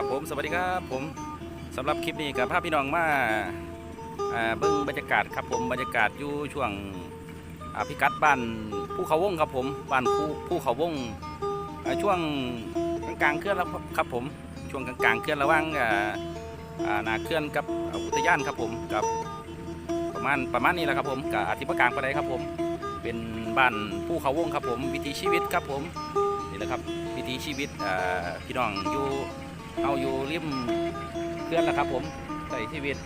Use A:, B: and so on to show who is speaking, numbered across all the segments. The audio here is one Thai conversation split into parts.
A: ครับผมสวัสดีครับผมสำหรับคลิปนี้กับภาพพี่น้องมาเบิ้งบรรยากาศครับผมบรรยากาศอยู่ช่วงพิกัดบ้านภูเขาวงครับผมบ้านภูภูเขาวงอ่าช่วงกลางๆเคลื่อนแล้วครับผมช่วงกลางๆเคลื่อนระหว่างนาเคลื่อนกับอุทยานครับผมกับประมาณประมาณนี้แหละครับผมกับอธิปกลางประไดครับผม เป็นบ้านภูเขาวงครับผม วิถีชีวิตครับผมนี่แหละครับวิถีชีวิตพี่น้องอยู่ เอาอยู่ริมเพื่อนแล้วครับ ผมใส่ชีวิต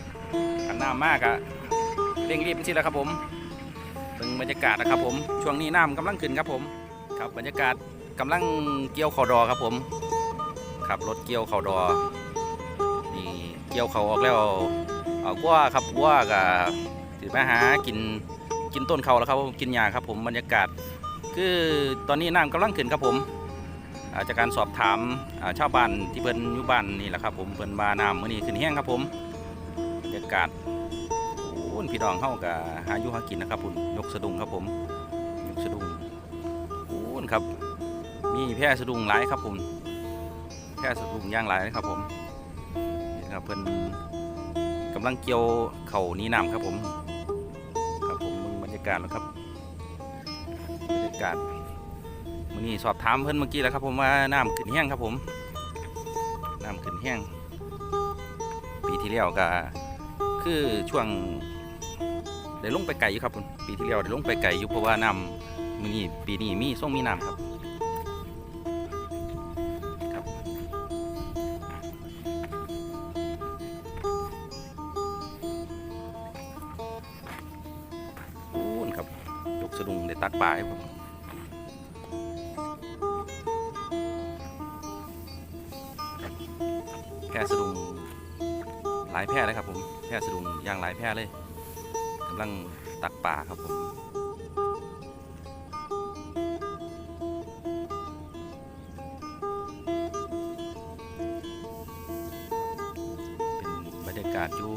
A: กันน้ำมากอะเร่งรีบสิแล้วครับผมเป็นบรรยากาศนะครับ ผมช่วงนี้น้ำกำลังขึ้นครับผม ครับบรรยากาศกำลังเกี่ยวเข่าดอครับผมขับรถเกี่ยวเข่าดอนี่เกี่ยวเข่าออกแล้วเอากัวครับกัวกับถือมาหากินกินต้นเขาแล้วครับผมกินหญ้าครับผมบรรยากาศ คือตอนนี้น้ำกำลังขึ้นครับผม จากการสอบถามาชาวบ้านที่เพิ่นอยู่บ้านนี่แหละครับผมเพิ่นบาน้ำมื้อนี้ขึ้นแห้งครับผมบรรยากาศโอ้ยพี่น้องเฮาก็หาอยู่หากินนะครับผมยกสะดุ้งครับผมยกสะดุ้งโอ้ยครับ มีแพร่สะดุ้งหลายครับผมแพร่สะดุ้งย่างหลายเลยครับผมนี่ครับเพิ่นกำลังเกี่ยวเข่านี้น้ำครับผมครับผมมึงบรรยากาศแล้วครับบรรยากาศ มื่อนี้สอบถามเพิ่อนเมื่อกี้แล้วครับผมว่าน้ำขึ้นแห้งครับผมน้ำขึ้นแห้งปีที่แล้วก็คือช่วงได้ลงไปไกลอยู่ครับผมปีที่แล้วได้ลงไปไกลอยู่เพราะว่าน้ำมื่อนี้ปีนี้มีส่งมีน้ำครับครับโอ้นครับยกสะดุงได้ตักปลาให้ผม พร่สะดุงหลายแพร่เลยครับผมแพร่สะดุงย่างหลายแพร่เลยกำลังตักป่าครับผมเป็นบรรยากาศอยู่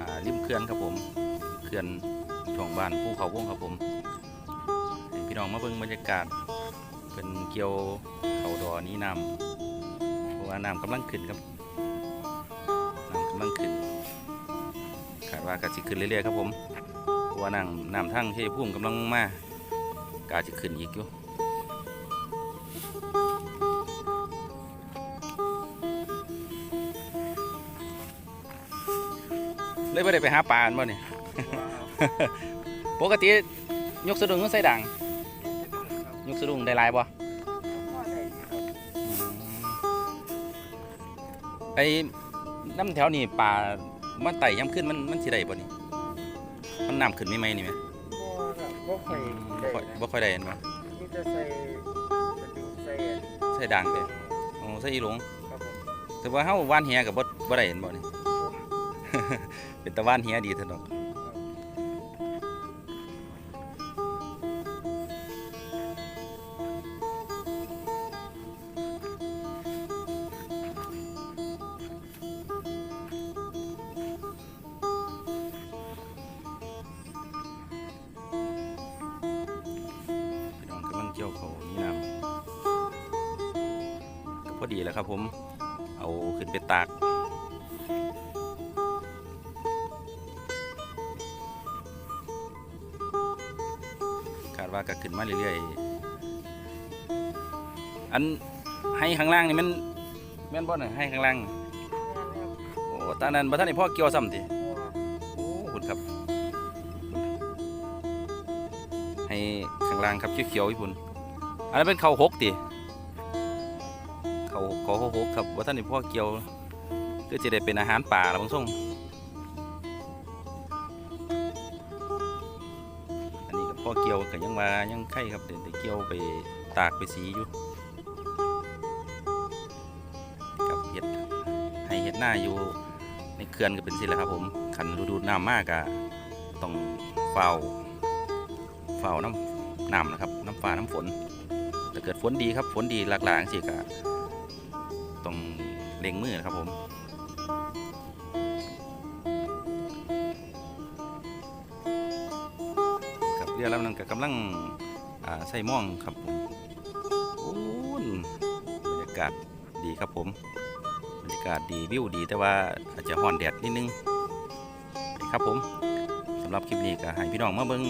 A: อริมเขื่อนครับผมเขื่อนช่วงบ้านภูเขาวงครับผมพี่น้องมาเบิ่งบรรยากาศเป็นเกี่ยวเขาดอนี้นำ ว่าน้ำกำลังขึ้นครับน้ำกำลังขึ้นคาดว่ากะจิขึ้นเรื่อยๆครับผมเพราะว่าน้ำน้ำทั้งที่พุ่มกำลังมากาจะขึ้นอีกอยู่เลยไม่ได้ไปหาปลานบ่เนี่ยปกติยกสะดุ้งก็ใส่ด่างยกสะดุ้งได้ลายบ่ ไอ้น้ำแถวนี่ป่ามันไต่ย้ำขึ้นมันมันสิได้บ่นี่มันน้ำขึ้นไม่ไหมนี่ไหม
B: บ่ครับบ่ค่อย
A: บ่
B: ได้
A: ค่อย
B: นะ
A: บ่ค่อยได้เห็นบ่
B: มีแต่ใส่กระดูกใส่อัน
A: ใส่ด่างเด้โอ้ใส่อีหลง
B: ครับผม
A: แต่ว่าเฮาว่านเหียกับบ่บ่ได้เห็นบ่นี่ เป็นตะว่านเหียดีเถอะดอก เกี่ยวเขานี่น้ำก็พอดีแล้วครับผมเอาขึ้นไปตากคาดว่าก็ขึ้นมาเรื่อยๆ อันให้ข้างล่างนี่มันแม่นบ่น่ะให้ข้างล่าง โอ้ตอนนั้นบ่ทันได้พ่อเกี่ยวซ้ำติโอ้คุณครับ ให้ข้างล่างครับเขียวๆอยู่พุ่น อันนั้นเป็นเขาหกติเขาเขาหกครับบ่ทันได้พ่อเกี่ยวก็จะได้เป็นอาหารป่าละบางส่งอันนี้ก็พ่อเกี่ยวก็ยังมายังไข่ครับเดี๋ยวได้เกี่ยวไปตากไปสีอยู่กับเห็ดให้เห็ดหน้าอยู่ในเขื่อนก็เป็นสิแหละครับผมขันฤดูน้ำมากอะต้องเฝ้าเฝ้าน้ำน้ำนะครับ น้ำฟ้าน้ำฝน ถ้าเกิดฝนดีครับฝนดีหลากๆสิก็ต้องเล็งมือนะครับผมกับเรือลำนั้นก็กำลังใส่ม่องครับผมโอ้นบรรยากาศดีครับผมบรรยากาศดีวิวดีแต่ว่าอาจจะฮ้อนแดดนิดนึงครับผมสำหรับคลิปนี้ก็ให้พี่น้องมาเบิ่ง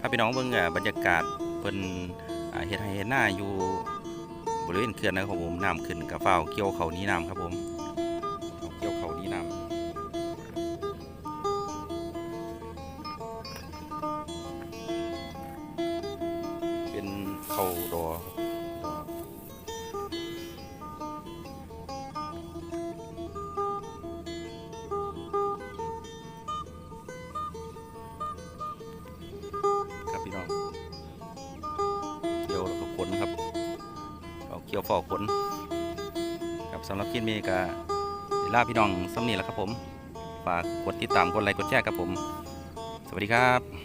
A: พาพี่น้องเบิ่งอ่าบรรยากาศเพิ่น เห็ดให้เห็ดหน้าอยู่บริเวณเขื่อนนะครับผมน้ำขึ้นกับเฝ้าเกี่ยวเขานี้น้ำครับผมเกี่ยวเขานี้น้ำเป็นเขาดอครับ เกี่ยวฟอกขนครับสำหรับคลิปนี้ก็ลาพี่น้องสำนีแหละครับผม ฝากกดติดตามกดไลค์กดแชร์ครับผม สวัสดีครับ